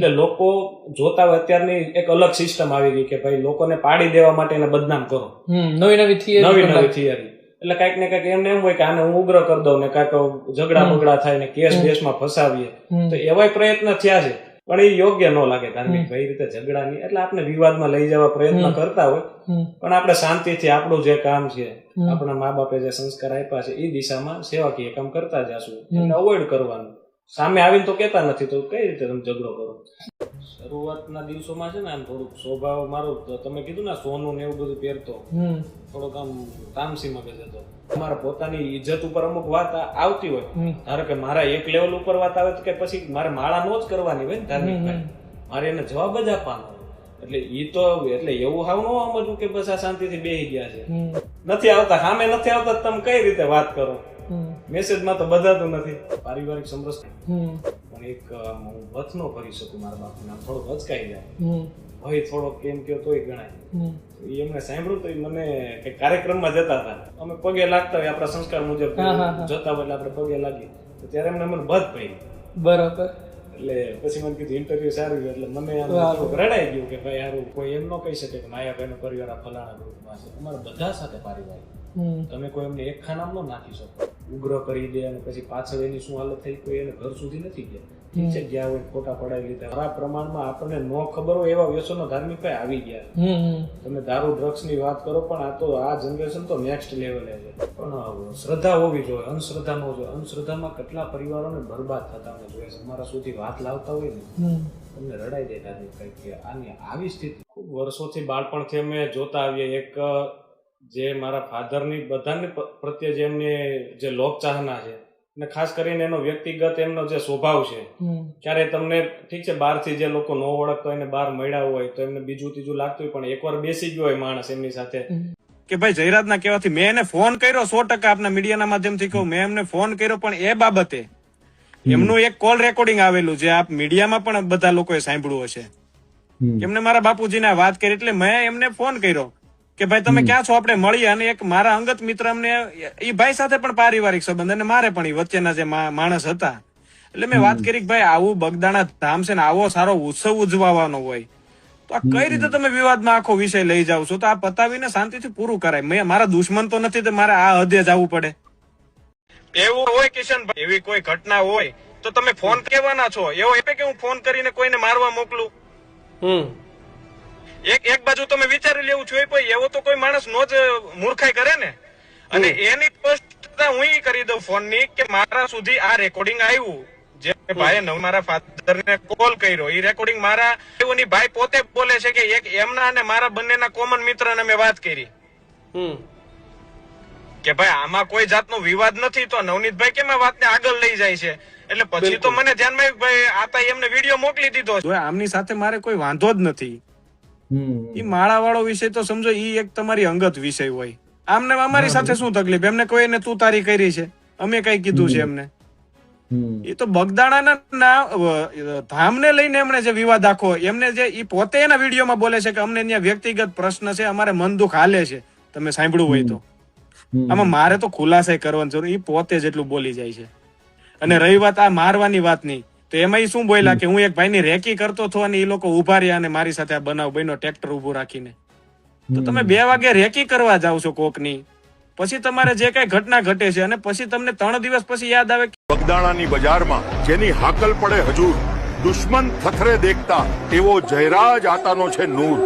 એટલે લોકો જોતા હોય અત્યારની એક અલગ સિસ્ટમ આવી ગઈ કે ભાઈ લોકોને પાડી દેવા માટે એને બદનામ કરો. નવી નવી થિયરી નવી નવી થિયરી એટલે કાંઈક ને કાંઈક એમને એમ હોય કે આને હું ઉગ્ર કરી દઉં ને કાંઈક ઝઘડા બગડા થાય ને કેસ બેસમાં ફસાવીએ. તો એવાય પ્રયત્ન થયા છે. પણ એ યોગ્ય ન લાગે ધાર્મિક ભાઈ રીતે ઝઘડા નહીં. એટલે આપણે વિવાદમાં લઈ જવા પ્રયત્ન કરતા હોય. પણ આપણે શાંતિથી આપણું જે કામ છે આપણા મા બાપે જે સંસ્કાર આપ્યા છે એ દિશામાં સેવાકીય કામ કરતા જશું. એટલે અવોઇડ કરવાનું. સામે આવીને તો કેતા નથી તો કઈ રીતે તમે ઝઘડો કરો? શરૂઆતના દિવસોમાં છે ને આમ થોડુંક સ્વભાવ મારો તમે કીધું ને સોનું ને એવું બધું પહેરતો. થોડોક આમ તામસી મગજ હતો મારા પોતાની ઇજ્જત ઉપર અમુક વાત આવતી હોય. ધારો કે મારા એક લેવલ ઉપર વાત આવે તો કે પછી મારે માળા નો જ કરવાની હોય ને ધાર્મિક મારે એને જવાબ જ આપવાનો એટલે ઈ તો એટલે એવું હાવ ન સમજવું કે બસ આ શાંતિથી બેહી ગયા છે. નથી આવતા સામે નથી આવતા તમે કઈ રીતે વાત કરો? મેસેજમાં તો બધા તો નથી. પારિવારિક સમરસ પણ એક હું વચ ન કરી શકું મારા બાપને. આમ થોડોક હચકાઈ જાય. ભાઈ ભય થોડોક કેમ કયો તોય ગણાય. એમને સાંભળ્યું તો એ મને કંઈક કાર્યક્રમમાં જતા હતા. અમે પગે લાગતા હોય આપણા સંસ્કાર મુજબ. જતા હોય એટલે આપણે પગે લાગી તો ત્યારે એમને મને બધ પડી. બરાબર. એટલે પછી મને કીધું ઇન્ટરવ્યુ સારું ગયું એટલે મને રડાઈ ગયું કે ભાઈ સારું કોઈ એમ ન કહી શકે કે માયાભાઈનો પરિવાર આ ફલાણા ગ્રુપમાં છે. અમારા બધા સાથે પારિવારિક. તમે કોઈ એમને એક ખાનામાં નાખી શકો. ઉગ્ર કરી દે અને પછી પાછળ એની શું હાલત થઈ કોઈ એને ઘર સુધી નથી ગયા. ઠીક છે ગયા હોય ખોટા પડાવી લીધા. આ પ્રમાણમાં આપણને ન ખબર હોય એવા વ્યસનો ધાર્મિક ભાઈ આવી ગયા. તમે દારૂ ડ્રગ્સની વાત કરો પણ આ તો આ જનરેશન તો નેક્સ્ટ લેવલે છે. પણ શ્રદ્ધા હોવી જોઈએ અંધશ્રદ્ધા ન જોઈએ. અંધશ્રદ્ધામાં કેટલા પરિવારોને બરબાદ થતા અમે જોઈએ અમારા સુધી વાત લાવતા હોય ને તમને રડાઈ દે ધાર્મિક ભાઈ કે આની આવી સ્થિતિ. ખૂબ વર્ષોથી બાળપણથી અમે જોતા આવીએ. એક જે મારા ફાધરની બધાને પ્રત્યે જે એમની જે લોક ચાહના છે અને ખાસ કરીને એનો વ્યક્તિગત એમનો જે સ્વભાવ છે ક્યારે તમને ઠીક છે બહારથી જે લોકો ન ઓળખતો હોય ને બહાર મળ્યા હોય તો એમને બીજું ત્રીજું લાગતું હોય પણ એકવાર બેસી ગયો હોય માણસ એમની સાથે. કે ભાઈ જયરાજના કહેવાથી મેં એને ફોન કર્યો સો ટકા આપના મીડિયાના માધ્યમથી કહું મેં એમને ફોન કર્યો પણ એ બાબતે એમનું એક કોલ રેકોર્ડિંગ આવેલું જે આપ મીડિયામાં પણ બધા લોકોએ સાંભળ્યું હશે. એમને મારા બાપુજીને વાત કરી એટલે મેં એમને ફોન કર્યો. કે ભાઈ તમે ક્યાં છો? આપણે મળી અને એક મારા અંગત મિત્ર અમને એ ભાઈ સાથે પણ પારિવારિક સંબંધ અને મારે પણ એ વચ્ચેના જે માણસ હતા. એટલે મેં વાત કરી કે ભાઈ આવું બગદાણા ધામ છે ને આવો સારો ઉત્સવ ઉજવવાનો હોય તો આ કઈ રીતે તમે વિવાદમાં આખો વિષય લઈ જાવ છો? તો આ પતાવીને શાંતિથી પૂરું કરાય. મેં મારા દુશ્મન તો નથી તો મારે આ હદે જવું પડે. એવું હોય કિશનભાઈ એવી કોઈ ઘટના હોય તો તમે ફોન કેવાના છો? એવો એટલે કે હું ફોન કરીને કોઈને મારવા મોકલું? હમ. એક એક બાજુ તમે વિચારી લેવું છું ભાઈ એવો તો કોઈ માણસ નો જ મૂર્ખાઈ કરે ને. અને એની પોસ્ટ હું કરી દઉં ફોનની કે મારા સુધી આ રેકોર્ડિંગ આવ્યું. જે ભાઈ નવ મારા ફાધર ને કોલ કર્યો. એ રેકોર્ડિંગ મારા એની ભાઈ પોતે બોલે છે કે એક એમના અને મારા બંનેના કોમન મિત્ર ને મેં વાત કરી. કે ભાઈ આમાં કોઈ જાતનો વિવાદ નથી તો નવનીતભાઈ કેમ આ વાતને આગળ લઈ જાય છે? એટલે પછી તો મને ધ્યાનમાં ભાઈ આતા એમને વીડિયો મોકલી દીધો આમની સાથે મારે કોઈ વાંધો જ નથી. ઈ માળા વાળો વિષય તો સમજો એ એક તમારી અંગત વિષય હોય. આમને અમારી સાથે શું તકલીફ? એમને કોઈને તું તારી કરી છે. અમે કઈ કીધું છે એમને. એ તો બગદાણાના ના ધામને લઈને એમણે જે વિવાદ આખો એમને જે એ પોતે એના વિડીયોમાં બોલે છે કે અમને ત્યાં વ્યક્તિગત પ્રશ્ન છે અમારે મન દુઃખ હાલે છે. તમે સાંભળ્યું હોય તો. આમાં મારે તો ખુલાસાઈ કરવાની જરૂર એ પોતે જેટલું બોલી જાય છે. અને રહી વાત આ મારવાની વાતની તો એમાં શું બોલ્યા કે હું એક ભાઈની રેકી કરતો હતો અને એ લોકો ઊભા રહ્યા અને મારી સાથે આ બનાવ બન્યો ટ્રેક્ટર ઉભું રાખીને. તો તમે બે વાગે રેકી કરવા જાવ છો કોકની. પછી તમારે જે કઈ ઘટના ઘટે છે અને પછી તમને ત્રણ દિવસ પછી યાદ આવે કે બગદાણાની બજારમાં જેની હાકલ પડે હજુર દુશ્મન થથરે દેખતા એવો જયરાજ આતાનો છે નૂર.